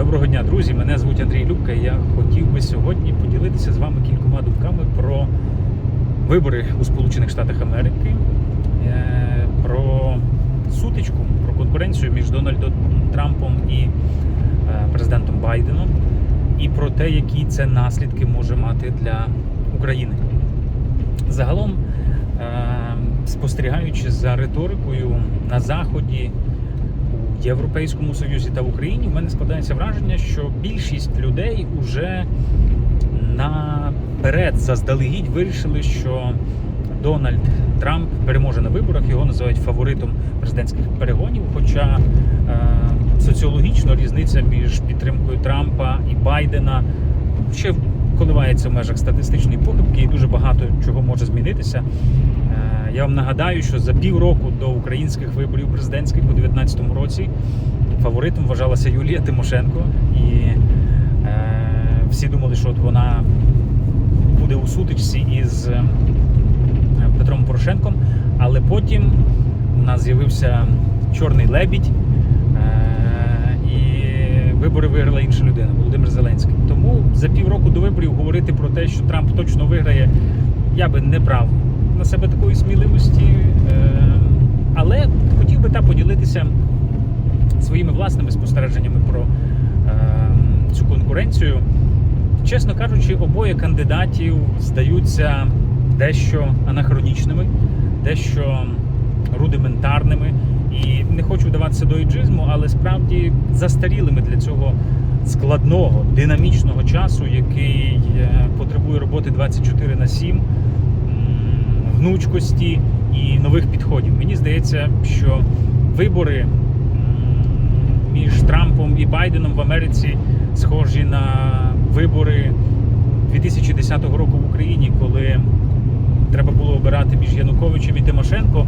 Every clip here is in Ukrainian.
Доброго дня, друзі! Мене звуть Андрій Любка. Я хотів би сьогодні поділитися з вами кількома думками про вибори у Сполучених Штатах Америки, е, про сутичку, про конкуренцію між Дональдом Трампом і е, президентом Байденом, і про те, які це наслідки може мати для України. Загалом, е, спостерігаючи за риторикою на Заході, Європейському Союзі та в Україні, в мене складається враження, що більшість людей вже наперед заздалегідь вирішили, що Дональд Трамп переможе на виборах, його називають фаворитом президентських перегонів. Хоча е, соціологічно різниця між підтримкою Трампа і Байдена ще коливається в межах статистичної похибки і дуже багато чого може змінитися. Е, Я вам нагадаю, що за півроку до українських виборів президентських у 2019 році фаворитом вважалася Юлія Тимошенко, і е, всі думали, що от вона буде у сутичці із е, Петром Порошенком. Але потім у нас з'явився чорний лебідь, і вибори виграла інша людина Володимир Зеленський. Тому за півроку до виборів говорити про те, що Трамп точно виграє, я би не брав на себе такої сміливості. Е, Але хотів би та поділитися своїми власними спостереженнями про е, цю конкуренцію. Чесно кажучи, обоє кандидатів здаються дещо анахронічними, дещо рудиментарними. І не хочу вдаватися до іджизму, але справді застарілими для цього складного, динамічного часу, який е, потребує роботи 24 на 7, м, гнучкості і нових підходів. Мені здається, що вибори між Трампом і Байденом в Америці схожі на вибори 2010 року в Україні, коли треба було обирати між Януковичем і Тимошенко.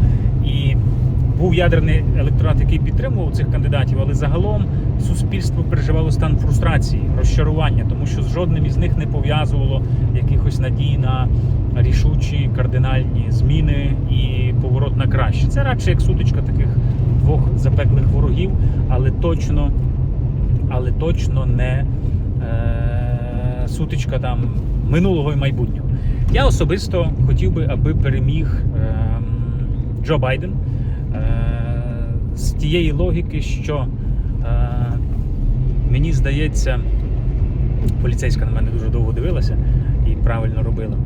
Був ядерний електорат, який підтримував цих кандидатів, але загалом суспільство переживало стан фрустрації, розчарування, тому що з жодним із них не пов'язувало якихось надій на рішучі кардинальні зміни і поворот на краще. Це радше як сутичка таких двох запеклих ворогів, але точно, але точно не е, сутичка там минулого і майбутнього. Я особисто хотів би, аби переміг е, Джо Байден з тієї логіки, що е, мені здається, поліцейська на мене дуже довго дивилася і правильно робила.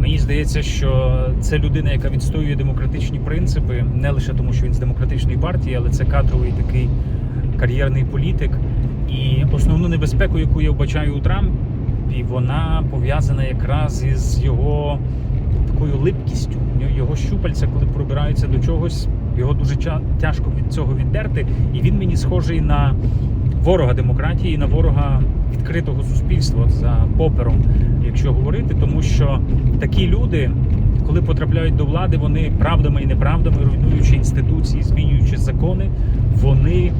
Мені здається, що це людина, яка відстоює демократичні принципи, не лише тому, що він з демократичної партії, але це кадровий такий кар'єрний політик. І основну небезпеку, яку я вбачаю у Трампі, вона пов'язана якраз із його такою липкістю. Його щупальця, коли пробираються до чогось, його дуже тяжко від цього віддерти. І він мені схожий на ворога демократії, на ворога відкритого суспільства за попером, якщо говорити, тому що такі люди, коли потрапляють до влади, вони правдами і неправдами, руйнуючи інституції, змінюючи закони, вони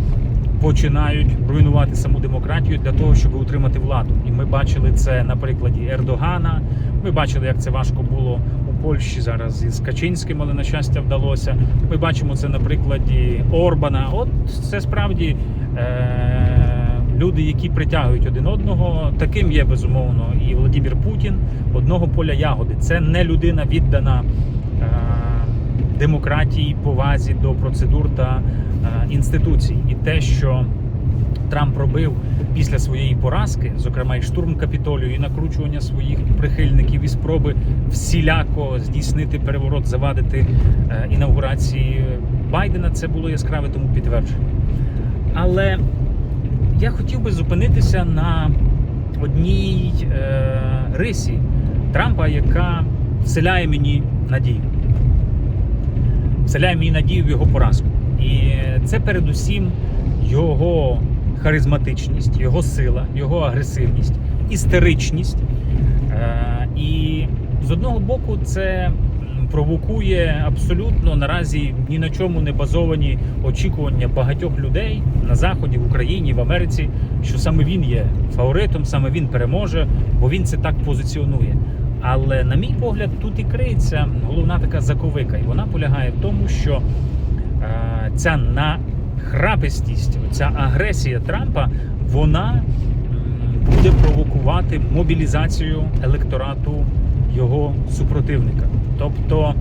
починають руйнувати саму демократію для того, щоб утримати владу. І ми бачили це на прикладі Ердогана. Ми бачили, як це важко було Польщі зараз із Качинським, але на щастя вдалося. Ми бачимо це на прикладі Орбана. От це справді. Е- Люди, які притягують один одного, таким є безумовно і Владимир Путін одного поля ягоди. Це не людина віддана е- демократії, повазі до процедур та е, інституцій. І те, що Трамп робив після своєї поразки, зокрема і штурм капітолію, і накручування своїх прихильників, і спроби всіляко здійснити переворот, завадити е, інаугурації Байдена, це було яскраве тому підтвердження. Але я хотів би зупинитися на одній е, рисі Трампа, яка вселяє мені надію. Вселяє мені надію в його поразку. І це передусім його харизматичність, його сила, його агресивність, істеричність. Е, і з одного боку, це провокує абсолютно наразі ні на чому не базовані очікування багатьох людей на заході, в Україні, в Америці, що саме він є фаворитом, саме він переможе, бо він це так позиціонує. Але на мій погляд, тут і криється головна така заковика, і вона полягає в тому, що е, ця нахрапистість, ця агресія Трампа, вона буде провокувати мобілізацію електорату його супротивника. Тобто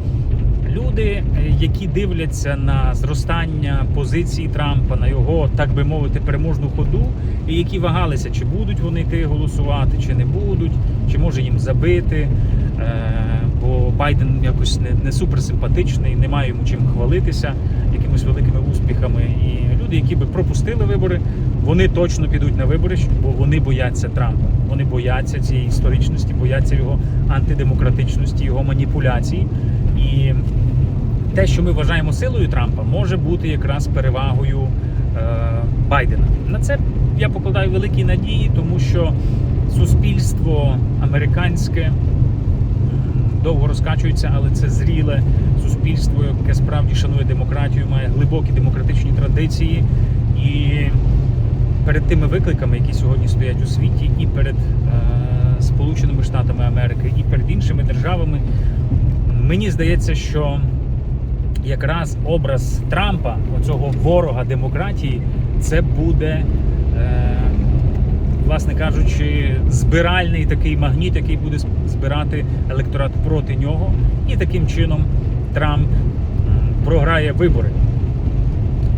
люди, е, які дивляться на зростання позиції Трампа, на його, так би мовити, переможну ходу, і які вагалися, чи будуть вони йти голосувати, чи не будуть, чи може їм забити. Е, Бо Байден якось не, не суперсимпатичний, немає йому чим хвалитися якимись великими успіхами. І люди, які би пропустили вибори, вони точно підуть на вибори, бо вони бояться Трампа. Вони бояться цієї історичності, бояться його антидемократичності, його маніпуляцій. І те, що ми вважаємо силою Трампа, може бути якраз перевагою е, Байдена. На це я покладаю великі надії, тому що суспільство американське довго розкачується, але це зріле суспільство, яке справді шанує демократію, має глибокі демократичні традиції. І перед тими викликами, які сьогодні стоять у світі, і перед е, Сполученими Штатами Америки, і перед іншими державами, мені здається, що якраз образ Трампа, оцього ворога демократії, це буде, е, власне кажучи, збиральний такий магніт, який буде збирати електорат проти нього, і таким чином Трамп програє вибори.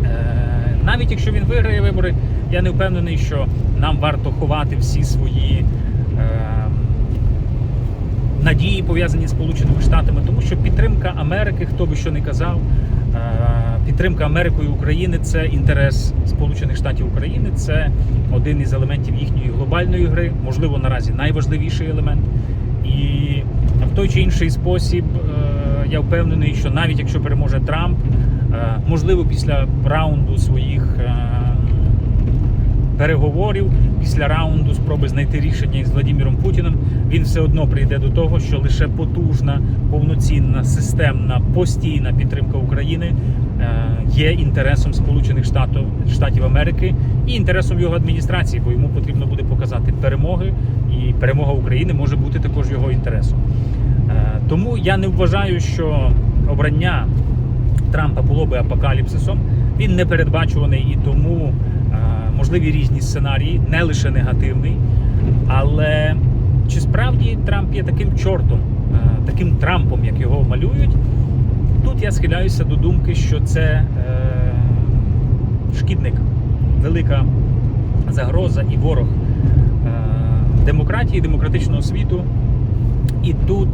Е, Навіть якщо він виграє вибори, я не впевнений, що нам варто ховати всі свої е, надії пов'язані з Сполученими Штатами, тому що підтримка Америки, хто би що не казав, е, підтримка Америкою України це інтерес Сполучених Штатів України, це один із елементів їхньої глобальної гри, можливо, наразі найважливіший елемент. І в той чи інший спосіб е, я впевнений, що навіть якщо переможе Трамп, е, можливо, після раунду своїх е, переговорів, після раунду спроби знайти рішення із Владимиром Путіним, він все одно прийде до того, що лише потужна, повноцінна, системна, постійна підтримка України е, є інтересом Сполучених Штатів, Штатів Америки і інтересом його адміністрації, бо йому потрібно буде показати перемоги, і перемога України може бути також Тому я не вважаю, що обрання Трампа було би апокаліпсисом. Він не передбачуваний і тому е, можливі різні сценарії, не лише негативний. Але чи справді Трамп є таким чортом, е, таким Трампом, як його малюють? Тут я схиляюся до думки, що це е, шкідник, велика загроза і ворог е, демократії, демократичного світу. І тут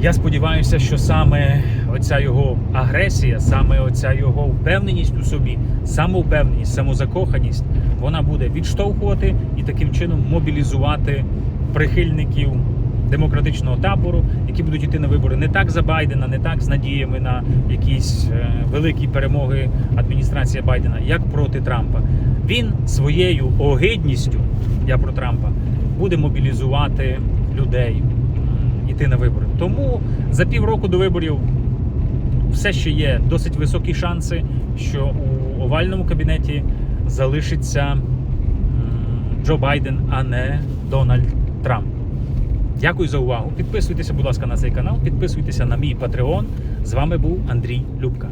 я сподіваюся, що саме оця його агресія, саме оця його впевненість у собі, самовпевненість, самозакоханість, вона буде відштовхувати і таким чином мобілізувати прихильників демократичного табору, які будуть йти на вибори не так за Байдена, не так з надіями на якісь е, великі перемоги адміністрації Байдена, як проти Трампа. Він своєю огидністю, я про Трампа, буде мобілізувати людей іти на вибори. Тому за півроку до виборів все ще є досить високі шанси, що у овальному кабінеті залишиться Джо Байден, а не Дональд Трамп. Дякую за увагу. Підписуйтеся, будь ласка, на цей канал, підписуйтеся на мій Patreon. З вами був Андрій Любка.